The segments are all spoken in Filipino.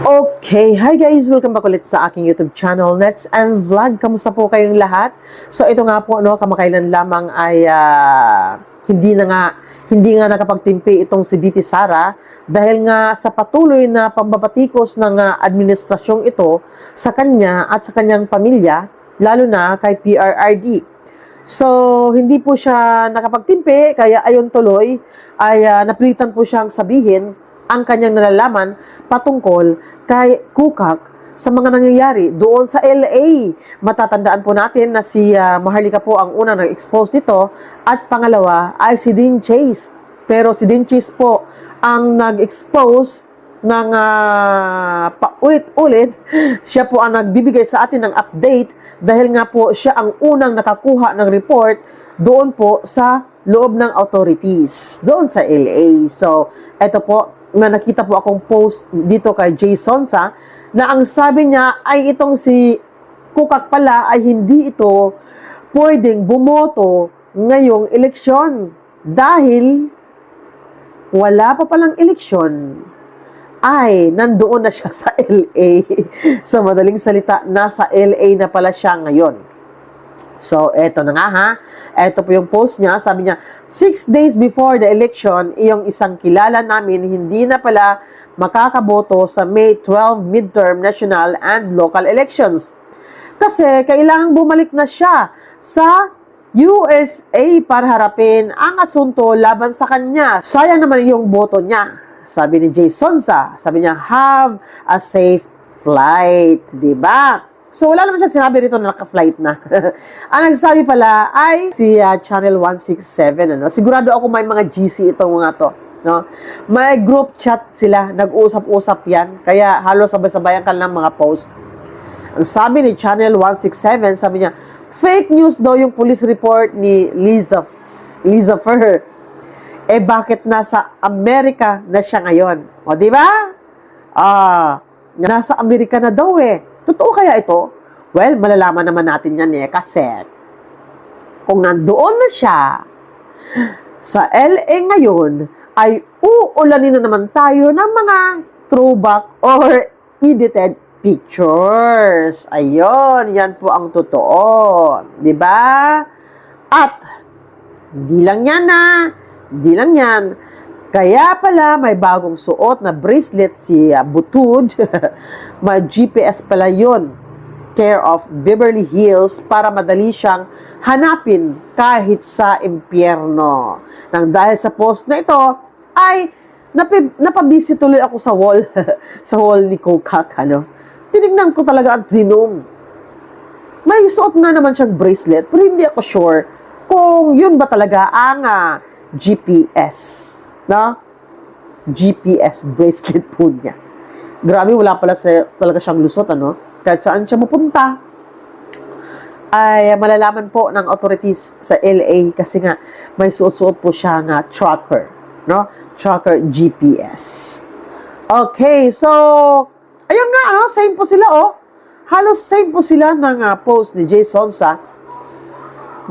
Okay, hi guys! Welcome back ulit sa aking YouTube channel, Nets and Vlog. Kamusta po kayong lahat? So ito nga po, no, kamakailan lamang ay ah, hindi na nga hindi nga nakapagtimpi itong si BP Sara dahil nga sa patuloy na pambabatikos ng ah, administrasyong ito sa kanya at sa kanyang pamilya, lalo na kay PRRD. So, hindi po siya nakapagtimpi, kaya ayon tuloy ay ah, napilitan po siyang sabihin ang kanyang nalalaman patungkol kay Kukak sa mga nangyayari doon sa LA. Matatandaan po natin na si ah, Maharlika po ang unang nag-expose dito at pangalawa ay si Dean Chase. Pero si Dean Chase po ang nag-expose ng ah, paulit-ulit. Siya po ang nagbibigay sa atin ng update dahil nga po siya ang unang nakakuha ng report doon po sa loob ng authorities doon sa LA. So, eto po, nakita po akong post dito kay Jay Sonsa na ang sabi niya ay itong si Kukak pala ay hindi ito pwedeng bumoto ngayong eleksyon dahil wala pa palang eleksyon ay nandoon na siya sa LA. sa madaling salita, nasa LA na pala siya ngayon. So, eto na nga ha. Eto po yung post niya. Sabi niya, six days before the election, iyong isang kilala namin hindi na pala makakaboto sa May 12 midterm national and local elections. Kasi kailangang bumalik na siya sa USA para harapin ang asunto laban sa kanya. Sayang naman yung boto niya. Sabi ni Jay Sonsa, sabi niya, have a safe flight. 'di ba? So, wala naman siya sinabi rito na naka-flight na. ang nagsabi pala ay si uh, Channel 167. Ano? Sigurado ako may mga GC itong mga to. No? May group chat sila, nag-usap-usap yan. Kaya halos sabay-sabayan ka lang mga post. Ang sabi ni Channel 167, sabi niya, fake news daw yung police report ni Liza, Liza Fer. Eh bakit nasa Amerika na siya ngayon? O di ba? Ah, nasa Amerika na daw eh. Totoo kaya ito? Well, malalaman naman natin yan eh kasi kung nandoon na siya sa LA ngayon, ay uulanin na naman tayo ng mga throwback or edited pictures. Ayun, yan po ang totoo. ba? At hindi lang yan na, hindi lang yan. Kaya pala may bagong suot na bracelet si uh, Butud. may GPS pala yun. Care of Beverly Hills para madali siyang hanapin kahit sa impyerno. Nang dahil sa post na ito, ay napi, napabisi tuloy ako sa wall. sa wall ni Kokak. Ano? Tinignan ko talaga at zinom. May suot nga naman siyang bracelet, pero hindi ako sure kung yun ba talaga ang ah, GPS na GPS bracelet po niya. Grabe, wala pala sa, talaga siyang lusot, ano? Kahit saan siya mapunta, ay malalaman po ng authorities sa LA kasi nga may suot-suot po siya nga tracker, no? Tracker GPS. Okay, so, ayun nga, ano? Same po sila, oh. Halos same po sila ng ah, post ni Jay Sonsa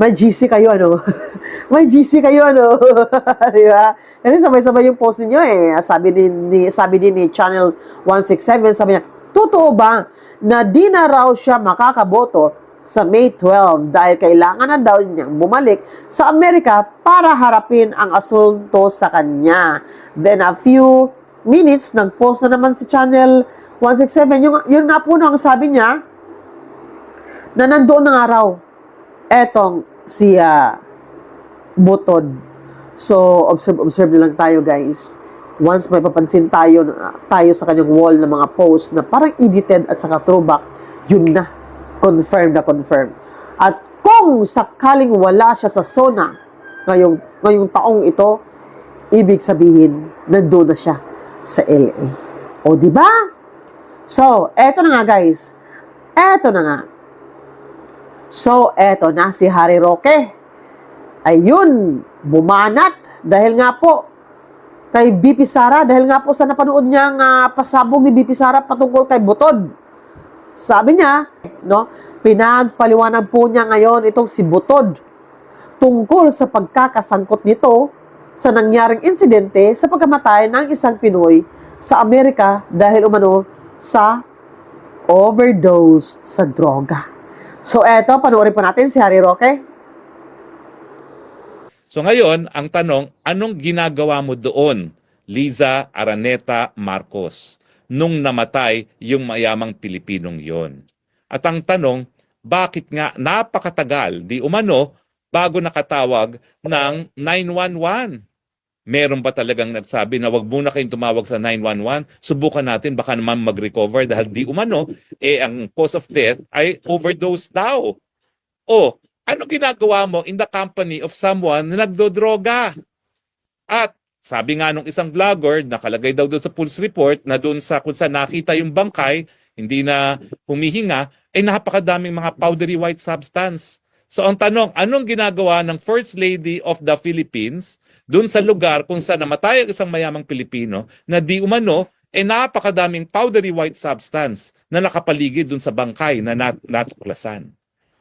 may GC kayo, ano? may GC kayo, ano? Di ba? Kasi sabay-sabay yung post niyo eh. Sabi din ni, sabi din ni Channel 167, sabi niya, totoo ba na di na raw siya makakaboto sa May 12 dahil kailangan na daw niyang bumalik sa Amerika para harapin ang asunto sa kanya. Then a few minutes, nag-post na naman si Channel 167. Yung, yun nga po no, ang sabi niya, na nandoon na nga raw etong si ah, Butod. So, observe, observe na lang tayo, guys. Once may papansin tayo, tayo sa kanyang wall ng mga post na parang edited at saka throwback, yun na. Confirm na confirm. At kung sakaling wala siya sa zona ngayong, ngayong taong ito, ibig sabihin, nandoon na siya sa LA. O, di ba? So, eto na nga, guys. Eto na nga. So, eto na si Harry Roque. Ayun, bumanat. Dahil nga po, kay BP Sara, dahil nga po sa napanood niya nga pasabog ni BP Sara patungkol kay Butod. Sabi niya, no, pinagpaliwanag po niya ngayon itong si Butod tungkol sa pagkakasangkot nito sa nangyaring insidente sa pagkamatay ng isang Pinoy sa Amerika dahil umano sa overdose sa droga. So eto, panoorin po natin si Harry Roque. So ngayon, ang tanong, anong ginagawa mo doon, Liza Araneta Marcos, nung namatay yung mayamang Pilipinong yon? At ang tanong, bakit nga napakatagal, di umano, bago nakatawag ng 911? Meron ba talagang nagsabi na wag muna kayong tumawag sa 911? Subukan natin, baka naman mag-recover dahil di umano, eh ang cause of death ay overdose daw. O, ano ginagawa mo in the company of someone na nagdodroga? At sabi nga nung isang vlogger, nakalagay daw doon sa pulse report na doon sa kung saan nakita yung bangkay, hindi na humihinga, ay napakadaming mga powdery white substance. So ang tanong, anong ginagawa ng First Lady of the Philippines doon sa lugar kung saan namatay ang isang mayamang Pilipino na di umano, eh napakadaming powdery white substance na nakapaligid doon sa bangkay na nat- natuklasan.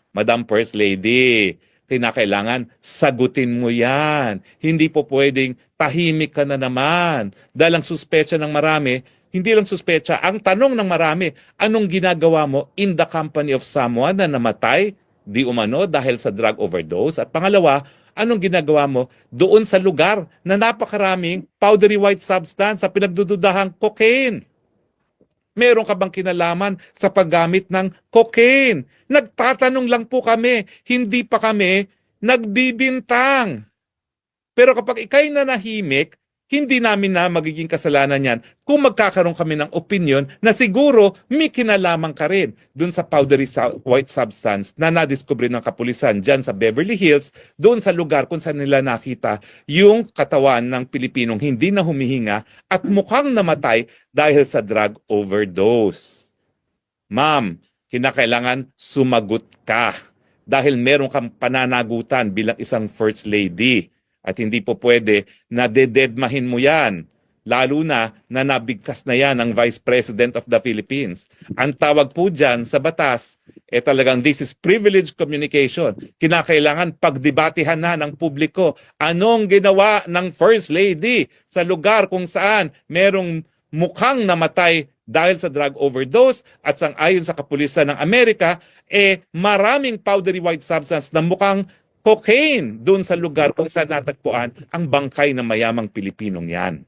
Madam First Lady, kinakailangan sagutin mo yan. Hindi po pwedeng tahimik ka na naman. Dahil ang suspecha ng marami, hindi lang suspecha, ang tanong ng marami, anong ginagawa mo in the company of someone na namatay, di umano dahil sa drug overdose? At pangalawa, anong ginagawa mo doon sa lugar na napakaraming powdery white substance sa pinagdududahang cocaine? Meron ka bang kinalaman sa paggamit ng cocaine? Nagtatanong lang po kami, hindi pa kami nagbibintang. Pero kapag ikay na nahimik, hindi namin na magiging kasalanan yan kung magkakaroon kami ng opinion na siguro may kinalaman ka rin dun sa powdery white substance na nadiskubre ng kapulisan dyan sa Beverly Hills, doon sa lugar kung saan nila nakita yung katawan ng Pilipinong hindi na humihinga at mukhang namatay dahil sa drug overdose. Ma'am, kinakailangan sumagot ka dahil meron kang pananagutan bilang isang first lady. At hindi po pwede na dededmahin mo yan. Lalo na na nabigkas na yan ng Vice President of the Philippines. Ang tawag po dyan sa batas, eh talagang this is privileged communication. Kinakailangan pagdebatihan na ng publiko anong ginawa ng First Lady sa lugar kung saan merong mukhang namatay dahil sa drug overdose at sang ayon sa kapulisan ng Amerika, eh maraming powdery white substance na mukhang cocaine doon sa lugar kung saan natagpuan ang bangkay ng mayamang Pilipinong yan.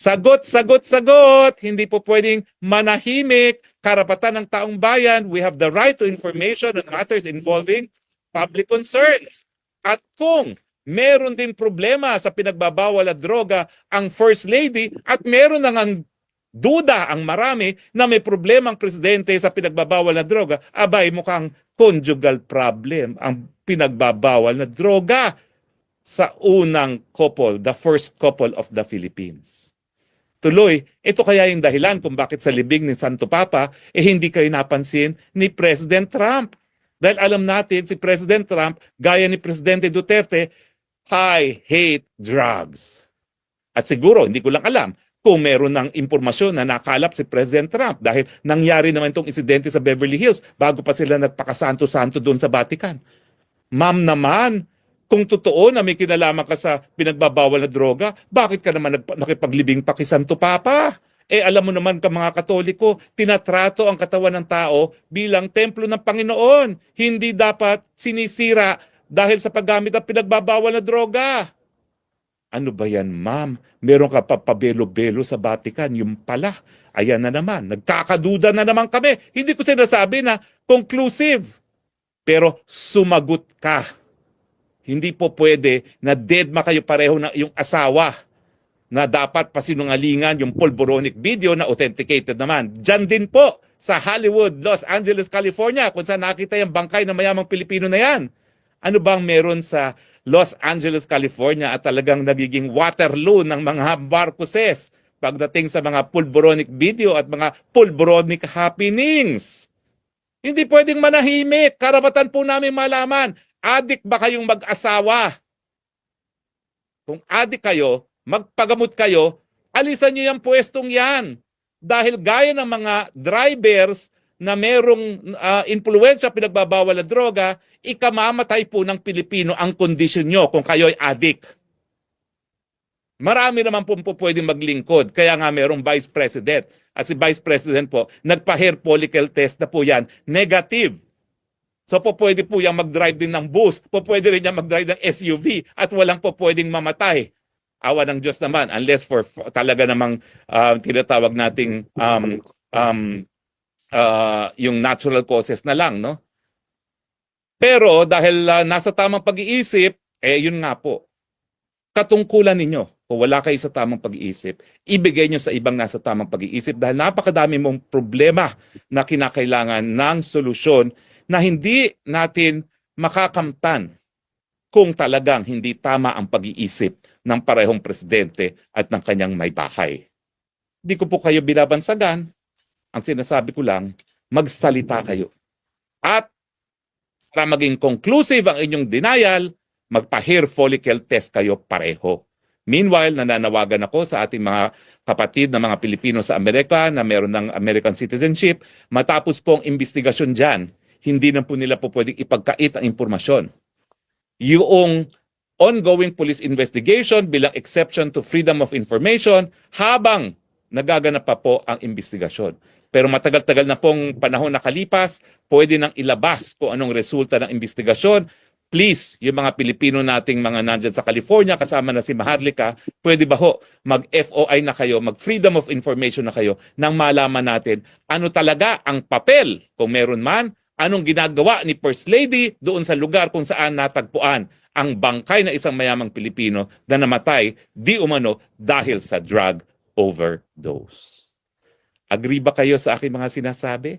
Sagot, sagot, sagot! Hindi po pwedeng manahimik. Karapatan ng taong bayan, we have the right to information on matters involving public concerns. At kung meron din problema sa pinagbabawal at droga ang First Lady at meron nang ang duda ang marami na may problema ang presidente sa pinagbabawal na droga, abay mukhang conjugal problem ang pinagbabawal na droga sa unang couple, the first couple of the Philippines. Tuloy, ito kaya yung dahilan kung bakit sa libing ni Santo Papa, eh hindi kayo napansin ni President Trump. Dahil alam natin, si President Trump, gaya ni Presidente Duterte, I hate drugs. At siguro, hindi ko lang alam, kung meron ng impormasyon na nakalap si President Trump dahil nangyari naman itong insidente sa Beverly Hills bago pa sila nagpakasanto-santo doon sa Vatican. Ma'am naman, kung totoo na may kinalaman ka sa pinagbabawal na droga, bakit ka naman nakipaglibing pa kay Santo Papa? Eh alam mo naman ka mga Katoliko, tinatrato ang katawan ng tao bilang templo ng Panginoon. Hindi dapat sinisira dahil sa paggamit ng pinagbabawal na droga. Ano ba yan, ma'am? Meron ka pa pabelo-belo sa Vatican. Yung pala, ayan na naman. Nagkakaduda na naman kami. Hindi ko sinasabi na conclusive. Pero sumagot ka. Hindi po pwede na deadma kayo pareho na yung asawa na dapat pasinungalingan yung pulboronic video na authenticated naman. Diyan din po sa Hollywood, Los Angeles, California kung saan nakita yung bangkay ng mayamang Pilipino na yan. Ano bang meron sa Los Angeles, California at talagang nagiging Waterloo ng mga Marcoses pagdating sa mga pulboronic video at mga pulboronic happenings? Hindi pwedeng manahimik. Karapatan po namin malaman, adik ba kayong mag-asawa? Kung adik kayo, magpagamot kayo, alisan nyo yung pwestong yan. Dahil gaya ng mga drivers na merong uh, impluensya pinagbabawal na droga, ikamamatay po ng Pilipino ang kondisyon nyo kung kayo'y adik. Marami naman po, po pwedeng maglingkod. Kaya nga merong vice president. At si Vice President po, nagpa-hair follicle test na po yan, negative. So po pwede po yung mag-drive din ng bus, po pwede rin yung mag-drive ng SUV at walang po pwedeng mamatay. Awa ng Diyos naman unless for for talaga namang um, tinatawag nating um, um, uh, yung natural causes na lang, no? Pero dahil uh, nasa tamang pag-iisip, eh yun nga po, katungkulan ninyo, kung wala kayo sa tamang pag-iisip, ibigay nyo sa ibang nasa tamang pag-iisip dahil napakadami mong problema na kinakailangan ng solusyon na hindi natin makakamtan kung talagang hindi tama ang pag-iisip ng parehong presidente at ng kanyang may bahay. Hindi ko po kayo binabansagan. Ang sinasabi ko lang, magsalita kayo. At para maging conclusive ang inyong denial, magpa-hair follicle test kayo pareho. Meanwhile, nananawagan ako sa ating mga kapatid na mga Pilipino sa Amerika na meron ng American citizenship, matapos po ang investigasyon dyan, hindi na po nila po pwedeng ipagkait ang impormasyon. Yung ongoing police investigation bilang exception to freedom of information habang nagaganap pa po ang investigasyon. Pero matagal-tagal na pong panahon nakalipas, pwede nang ilabas kung anong resulta ng investigasyon. Please, yung mga Pilipino nating mga nandyan sa California, kasama na si Maharlika, pwede ba ho mag-FOI na kayo, mag-freedom of information na kayo nang malaman natin ano talaga ang papel, kung meron man, anong ginagawa ni First Lady doon sa lugar kung saan natagpuan ang bangkay na isang mayamang Pilipino na namatay di umano dahil sa drug overdose. Agree ba kayo sa aking mga sinasabi?